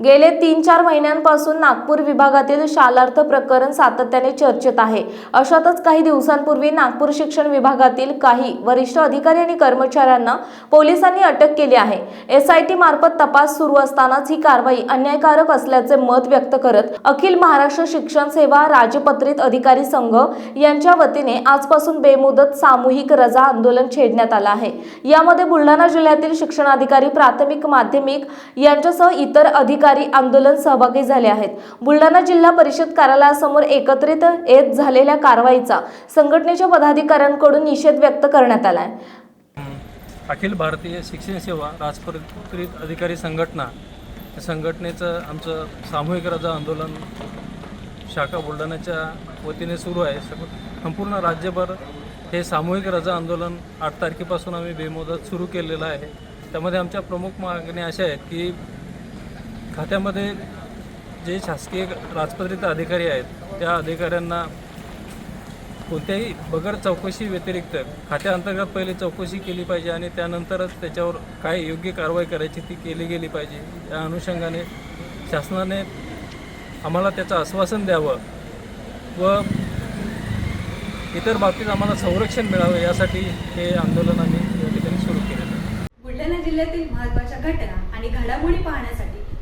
गेले तीन चार महिन्यांपासून नागपूर विभागातील शालार्थ प्रकरण सातत्याने चर्चेत आहे. अशातच काही दिवसांपूर्वी नागपूर शिक्षण विभागातील काही वरिष्ठ अधिकारी आणि कर्मचाऱ्यांना पोलिसांनी अटक केली आहे. एसआयटी मार्फत तपास सुरू असतानाच ही कारवाई अन्यायकारक असल्याचे मत व्यक्त करत अखिल महाराष्ट्र शिक्षण सेवा राजपत्रित अधिकारी संघ यांच्या वतीने आजपासून बेमुदत सामूहिक रजा आंदोलन छेडण्यात आलं आहे. यामध्ये बुलढाणा जिल्ह्यातील शिक्षणाधिकारी प्राथमिक माध्यमिक यांच्यासह इतर अधिकारी आंदोलन सहभागी झाले आहेत. बुलढाणा जिल्हा परिषद कार्यालयासमोर एकत्रित येत झालेल्या कारवाईचा संघटनेच्या पदाधिकाऱ्यांकडून निषेध व्यक्त करण्यात आला आहे अखिल भारतीय शिक्षण सेवा राजपत्रित अधिकारी संघटना या संघटनेचं आमचं सामूहिक रजा आंदोलन शाखा बुलढाण्याच्या वतीने सुरू आहे. संपूर्ण राज्यभर हे सामूहिक रजा आंदोलन आठ तारखेपासून आम्ही बेमुदत सुरू केलेलं आहे. त्यामध्ये आमच्या प्रमुख मागण्या अशा आहेत की खात्यामध्ये जे शासकीय राजपत्रित अधिकारी आहेत त्या अधिकाऱ्यांना कोणत्याही बगर चौकशी व्यतिरिक्त खात्याअंतर्गत पहिले चौकशी केली पाहिजे आणि त्यानंतरच त्याच्यावर काय योग्य कारवाई करायची ती केली गेली पाहिजे या अनुषंगाने शासनाने आम्हाला त्याचं आश्वासन द्यावं व इतर बाबतीत आम्हाला संरक्षण मिळावं यासाठी हे आंदोलन आम्ही या ठिकाणी सुरू केलेलं आहे. बुलढाणा जिल्ह्यातील महत्त्वाच्या घटना आणि घडामोडी पाहण्यासाठी